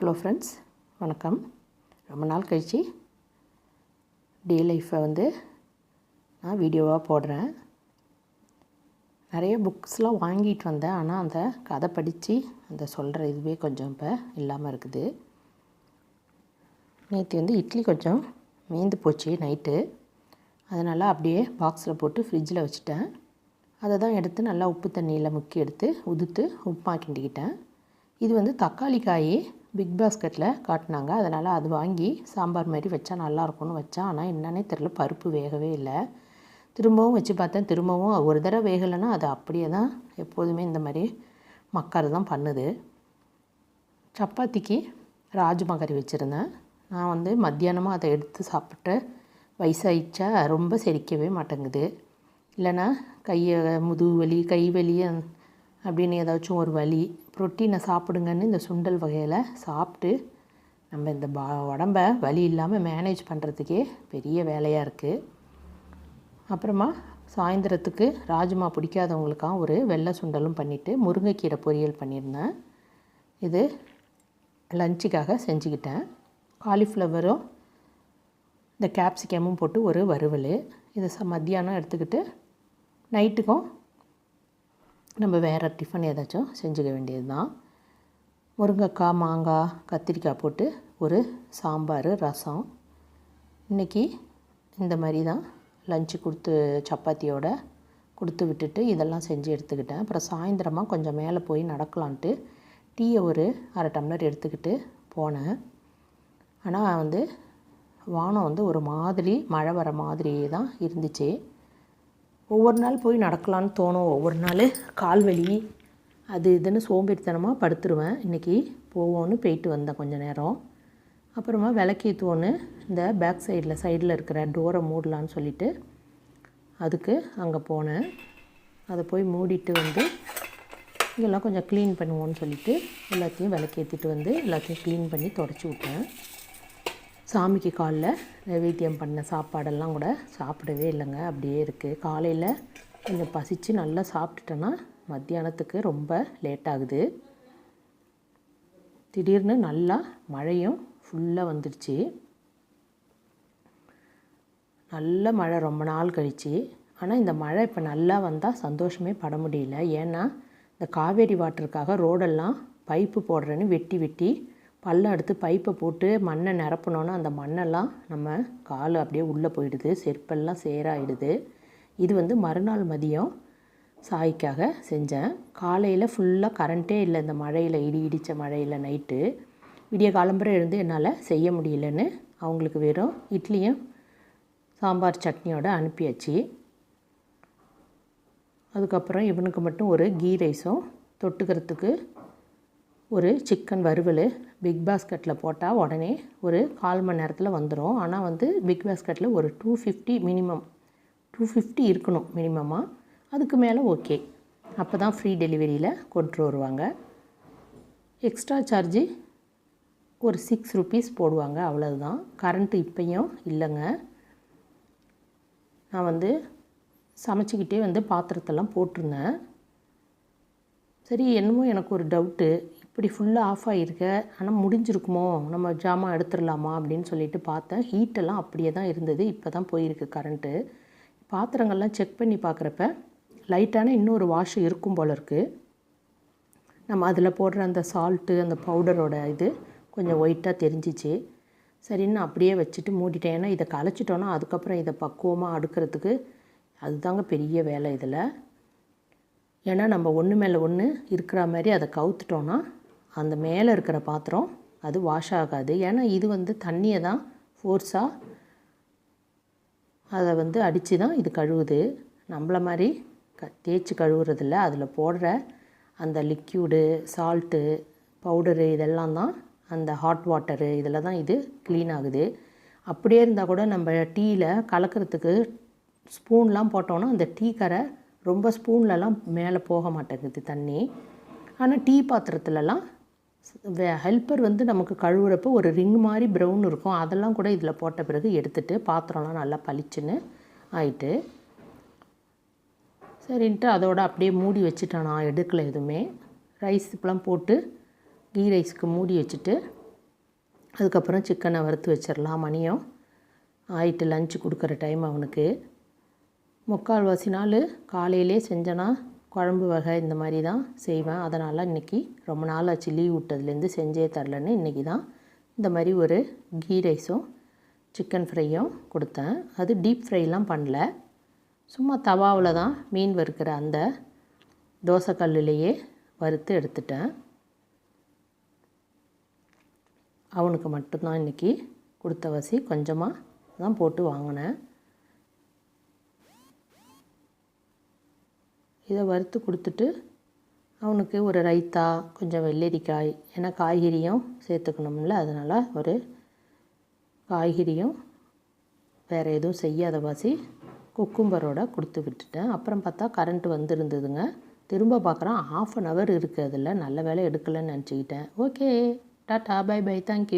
Hello friends வணக்கம். ரொம்ப நாள் கழித்து டே லைஃப்பை வந்து நான் வீடியோவாக போடுறேன். நிறைய புக்ஸ்லாம் வாங்கிட்டு வந்தேன். ஆனால் அந்த கதை படித்து அந்த சொல்கிற இதுவே கொஞ்சம் இப்போ இல்லாமல் இருக்குது. நேற்று வந்து இட்லி கொஞ்சம் மீந்து போச்சு நைட்டு. அதனால் அப்படியே பாக்ஸில் போட்டு ஃப்ரிட்ஜில் வச்சுட்டேன். அதை தான் எடுத்து நல்லா உப்பு தண்ணியில் முக்கி எடுத்து உதுத்து உப்புமா கிண்டிக்கிட்டேன். இது வந்து தக்காளி காய் பிக் பாஸ்கெட்டில் காட்டினாங்க. அதனால் அது வாங்கி சாம்பார் மாதிரி வச்சா நல்லாயிருக்கும்னு வச்சேன் ஆனால் என்னன்னே தெரில பருப்பு வேகவே இல்லை. திரும்பவும் வச்சு பார்த்தேன். திரும்பவும் ஒரு தடவை வேகலைன்னா அது அப்படியே தான் எப்போதுமே இந்த மாதிரி மக்காரு தான் பண்ணுது. சப்பாத்திக்கு ராஜ்மா கறி வச்சுருந்தேன். நான் வந்து மத்தியானமாக அதை எடுத்து சாப்பிட்டு வயசாயிடுச்சா? ரொம்ப செரிக்கவே மாட்டேங்குது. இல்லைன்னா கையை முதுகு வலி கை வலி அப்படின்னு ஏதாச்சும் ஒரு வலி புரோட்டீனை சாப்பிடுங்கன்னு இந்த சுண்டல் வகையில் சாப்பிட்டு நம்ம இந்த பா உடம்ப வலி இல்லாமல் மேனேஜ் பண்ணுறதுக்கே பெரிய வேலையாக இருக்குது அப்புறமா சாயந்தரத்துக்கு ராஜ்மா பிடிக்காதவங்களுக்காக ஒரு வெள்ளை சுண்டலும் பண்ணிவிட்டு முருங்கைக்கீரை பொரியல் பண்ணியிருந்தேன். இது லஞ்சுக்காக செஞ்சுக்கிட்டேன். காலிஃப்ளவரும் இந்த கேப்சிகமும் போட்டு ஒரு வறுவல். இதை ச மத்தியானம் எடுத்துக்கிட்டு நைட்டுக்கும் நம்ம வேறு டிஃபன் ஏதாச்சும் செஞ்சுக்க வேண்டியது தான் முருங்கைக்காய் மாங்காய் கத்திரிக்காய் போட்டு ஒரு சாம்பார் ரசம். இன்றைக்கி இந்த மாதிரி தான் லஞ்சு கொடுத்து சப்பாத்தியோட கொடுத்து விட்டுட்டு இதெல்லாம் செஞ்சு எடுத்துக்கிட்டேன். அப்புறம் சாயந்தரமாக கொஞ்சம் மேலே போய் நடக்கலான்ட்டு டீயை ஒரு அரை டம்ளர் எடுத்துக்கிட்டு போனேன். ஆனால் வந்து வானம் வந்து ஒரு மாதிரி மழை வர மாதிரியே தான் இருந்துச்சு. ஒவ்வொரு நாள் போய் நடக்கலான்னு தோணும். ஒவ்வொரு நாள் கால் வலி அது இதுன்னு சோம்பேறித்தனமாக படுத்துருவேன். இன்றைக்கி போவோன்னு போயிட்டு வந்தேன் கொஞ்சம் நேரம். அப்புறமா விளக்கேற்றுவோன்னு இந்த பேக் சைடில் சைடில் இருக்கிற டோரை மூடலான்னு சொல்லிவிட்டு அதுக்கு அங்கே போனேன். அதை போய் மூடிட்டு வந்து இதெல்லாம் கொஞ்சம் க்ளீன் பண்ணுவோன்னு சொல்லிவிட்டு எல்லாத்தையும் விளக்கேற்றிட்டு வந்து எல்லாத்தையும் க்ளீன் பண்ணி தொடச்சி விட்டேன். சாமிக்கு காலில் நைவேத்தியம் பண்ண சாப்பாடெல்லாம் கூட சாப்பிடவே இல்லைங்க. அப்படியே இருக்குது காலையில் கொஞ்சம் பசித்து நல்லா சாப்பிட்டுட்டேன்னா மத்தியானத்துக்கு ரொம்ப லேட் ஆகுது. திடீர்னு நல்லா மழையும் ஃபுல்லாக வந்துடுச்சு நல்ல மழை ரொம்ப நாள் கழிச்சு. ஆனால் இந்த மழை இப்போ நல்லா வந்தால் சந்தோஷமே பட முடியல. ஏன்னா இந்த காவேரி வாட்டருக்காக ரோடெல்லாம் பைப்பு போடுறேன்னு வெட்டி வெட்டி பள்ளம் எடுத்து பைப்பை போட்டு மண்ணை நிரப்பினோன்னா அந்த மண்ணெல்லாம் நம்ம கால் அப்படியே உள்ளே போயிடுது செருப்பெல்லாம் சேராயிடுது. இது வந்து மறுநாள் மதியம் சாய்க்காக செஞ்சேன். காலையில் ஃபுல்லாக கரண்ட்டே இல்லை இந்த மழையில் இடி இடித்த மழையில் நைட்டு விடிய காலம்பரை எழுந்து என்னால் செய்ய முடியலன்னு அவங்களுக்கு வெறும் இட்லியும் சாம்பார் சட்னியோடு அனுப்பியாச்சு. அதுக்கப்புறம் இவனுக்கு மட்டும் ஒரு கீ ரைஸும் தொட்டுக்கிறதுக்கு ஒரு சிக்கன் வறுவல் பிக் பாஸ்கெட்டில் போட்டால் உடனே ஒரு கால் மணி நேரத்தில் வந்துடும் ஆனால் வந்து பிக் பாஸ்கெட்டில் ஒரு two fifty minimum two fifty இருக்கணும் மினிமமாக அதுக்கு மேலே ஓகே அப்போ தான் ஃப்ரீ டெலிவரியில் கொண்டு வருவாங்க. எக்ஸ்ட்ரா சார்ஜு ஒரு சிக்ஸ் ருபீஸ் போடுவாங்க. அவ்வளவுதான். கரண்ட்டு இப்பையும் இல்லைங்க. நான் வந்து சமைச்சிக்கிட்டே வந்து பாத்திரத்தெல்லாம் போட்டிருந்தேன். சரி என்னமோ எனக்கு ஒரு டவுட்டு இப்படி ஃபுல்லாக ஆஃப் ஆகிருக்க ஆனால் முடிஞ்சிருக்குமோ? நம்ம ஜாமான் எடுத்துடலாமா? அப்படின்னு சொல்லிட்டு பார்த்தேன். ஹீட்டெல்லாம் அப்படியே தான் இருந்தது. இப்போ தான் போயிருக்கு கரண்ட்டு பாத்திரங்கள்லாம் செக் பண்ணி பார்க்குறப்ப லைட்டான இன்னொரு வாஷ் இருக்கும் போல இருக்குது நம்ம அதில் போடுற அந்த சால்ட்டு அந்த பவுடரோட இது கொஞ்சம் ஒயிட்டாக தெரிஞ்சிச்சு. சரின்னு அப்படியே வச்சுட்டு மூடிட்டேன். ஏன்னா இதை கலைச்சிட்டோன்னா அதுக்கப்புறம் இதை பக்குவமாக அடுக்கிறதுக்கு அதுதாங்க பெரிய வேலை இதில். ஏன்னா நம்ம ஒன்று மேலே ஒன்று இருக்கிற மாதிரி அதை கவுத்துட்டோன்னா அந்த மேலே இருக்கிற பாத்திரம் அது வாஷ் ஆகாது. ஏன்னா இது வந்து தண்ணியை தான் ஃபோர்ஸாக அதை வந்து அடித்து தான் இது கழுவுது. நம்மளை மாதிரி க தேய்ச்சி கழுவுறதில்ல. அதில் போடுற அந்த லிக்யூடு சால்ட்டு பவுடரு இதெல்லாம் தான் அந்த ஹாட் வாட்டரு இதில் தான் இது க்ளீன் ஆகுது. அப்படியே இருந்தால் கூட நம்ம டீயில் கலக்கிறதுக்கு ஸ்பூன்லாம் போட்டோன்னா அந்த டீ கரை ரொம்ப ஸ்பூன்லலாம் மேலே போக மாட்டேங்குது தண்ணி. ஆனால் டீ பாத்திரத்துலலாம் ஹெல்ப்பர் வந்து நமக்கு கழுவுறப்போ ஒரு ரிங் மாதிரி ப்ரௌன் இருக்கும். அதெல்லாம் கூட இதில் போட்ட பிறகு எடுத்துகிட்டு பாத்திரம்லாம் நல்லா பளிச்சுன்னு ஆயிட்டு சரின்ட்டு அதோட அப்படியே மூடி வச்சுட்டேன் நான் எடுக்கலை எதுவுமே. ரைஸ் இப்பெல்லாம் போட்டு கீ ரைஸ்க்கு மூடி வச்சுட்டு அதுக்கப்புறம் சிக்கனை வறுத்து வச்சிடலாம் மணியம். ஆயிட்டு லஞ்சு கொடுக்குற டைம் அவனுக்கு. முக்கால்வாசி நாள் காலையிலே செஞ்சேன்னா குழம்பு வகை இந்த மாதிரி தான் செய்வேன். அதனால் இன்றைக்கி ரொம்ப நாள் ஆச்சு லீவ் விட்டதுலேருந்து செஞ்சே தரலன்னு இன்றைக்கி தான் இந்த மாதிரி ஒரு கீ ரைஸும் சிக்கன் ஃப்ரையும் கொடுத்தேன். அது டீப் ஃப்ரைலாம் பண்ணல. சும்மா தவாவில் தான் மீன் வறுக்கிற அந்த தோசைக்கல்லுலேயே வறுத்து எடுத்துட்டேன். அவனுக்கு மட்டும்தான் இன்றைக்கி கொடுத்த வசி. கொஞ்சமாக தான் போட்டு வாங்கினேன். இதை வறுத்து கொடுத்துட்டு அவனுக்கு ஒரு ரைத்தா கொஞ்சம் வெள்ளரிக்காய் ஏன்னா காய்கறியும் சேர்த்துக்கணும்ல அதனால் ஒரு காய்கறியும் வேறு எதுவும் செய்யாத வாசி குக்கும்பரோட கொடுத்து விட்டுட்டேன். அப்புறம் பார்த்தா கரண்ட் வந்துருந்ததுங்க. திரும்ப பார்க்குறேன் ஆஃப் அன் ஹவர் இருக்குது அதில் நல்ல வேலை எடுக்கலைன்னு நினச்சிக்கிட்டேன். Okay tata bye bye thank you